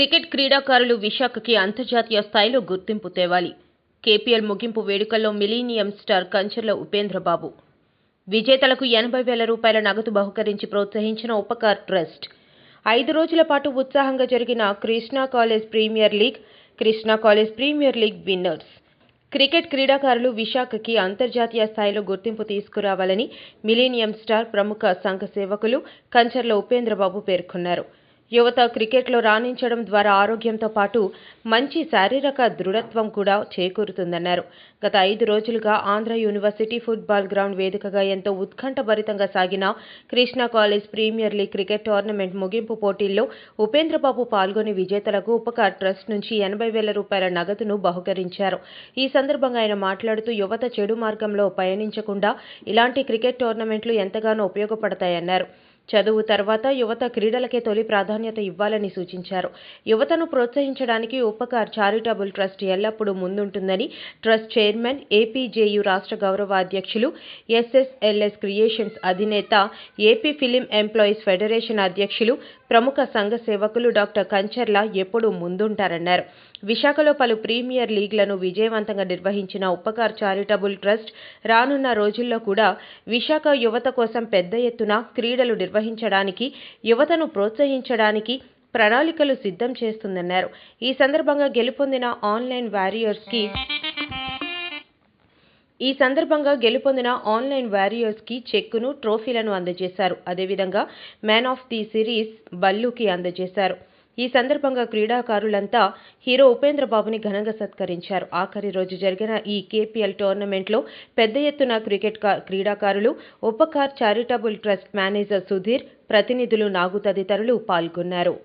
Cricket క్రీడాకారులు విశాఖకి అంతర్జాతీయ స్థాయిలో గుర్తింపు తేవాలి. కేపీఎల్ ముగింపు వేడుకల్లో మిలీనియం స్టార్ కంచర్ల ఉపేంద్రబాబు. విజేతలకు ఎనభై వేల రూపాయల నగదు బహుకరించి ప్రోత్సహించిన ఉపకార్ ట్రస్ట్. ఐదు రోజుల పాటు ఉత్సాహంగా జరిగిన Krishna college premier league Krishna college premier league winners. Cricket క్రీడాకారులు విశాఖకి అంతర్జాతీయ స్థాయిలో గుర్తింపు తీసుకురావాలని మిలీనియం స్టార్ ప్రముఖ సంఘ సేవకులు కంచర్ల ఉపేంద్రబాబు పేర్కొన్నారు. యువత క్రికెట్లో రాణించడం ద్వారా ఆరోగ్యంతో పాటు మంచి శారీరక దృఢత్వం కూడా చేకూరుతుందన్నారు. గత ఐదు రోజులుగా ఆంధ్ర యూనివర్సిటీ ఫుట్బాల్ గ్రౌండ్ వేదికగా ఎంతో ఉత్కంఠభరితంగా సాగిన Krishna college premier league cricket tournament ముగింపు పోటీల్లో ఉపేంద్రబాబు పాల్గొని విజేతలకు ఉపకార్ ట్రస్ట్ నుంచి ఎనభై వేల రూపాయల నగదును బహుకరించారు. ఈ సందర్భంగా ఆయన మాట్లాడుతూ యువత చెడు మార్గంలో పయనించకుండా ఇలాంటి క్రికెట్ టోర్నమెంట్లు ఎంతగానో ఉపయోగపడతాయన్నారు. చదువు తర్వాత యువత క్రీడలకే తొలి ప్రాధాన్యత ఇవ్వాలని సూచించారు. యువతను ప్రోత్సహించడానికి ఉపకార్ చారిటబుల్ ట్రస్ట్ ఎల్లప్పుడూ ముందుంటుందని ట్రస్ట్ చైర్మన్ ఏపీజేయు రాష్ట్ర గౌరవ అధ్యక్షులు ఎస్ఎస్ఎల్ఎస్ క్రియేషన్స్ అధినేత ఏపీ ఫిలిం ఎంప్లాయీస్ ఫెడరేషన్ అధ్యక్షులు ప్రముఖ సంఘ సేవకులు డాక్టర్ కంచర్ల ఎప్పుడూ ముందుంటారన్నారు. విశాఖలో పలు ప్రీమియర్ లీగ్లను విజయవంతంగా నిర్వహించిన ఉపకార్ చారిటబుల్ ట్రస్ట్ రానున్న రోజుల్లో కూడా విశాఖ యువత కోసం పెద్ద ఎత్తున క్రీడలు నిర్వహించారు నిర్వహించడానికి యువతను ప్రోత్సహించడానికి ప్రణాళికలు సిద్ధం చేస్తుందన్నారు. ఈ సందర్భంగా గెలుపొందిన ఆన్లైన్ వారియర్స్కి ఈ సందర్భంగా గెలుపొందిన ఆన్లైన్ వారియర్స్కి చెక్కును ట్రోఫీలను అందజేశారు. అదేవిధంగా మ్యాన్ ఆఫ్ ది సిరీస్ బల్లుకి అందజేశారు. ఈ సందర్భంగా క్రీడాకారులంతా హీరో ఉపేంద్ర బాబుని ఘనంగా సత్కరించారు. ఆఖరి రోజు జరిగిన ఈ కేపీఎల్ టోర్నమెంట్లో పెద్ద ఎత్తున క్రికెట్ క్రీడాకారులు Upakar charitable trust manager Sudheer ప్రతినిధులు నాగు తదితరులు పాల్గొన్నారు.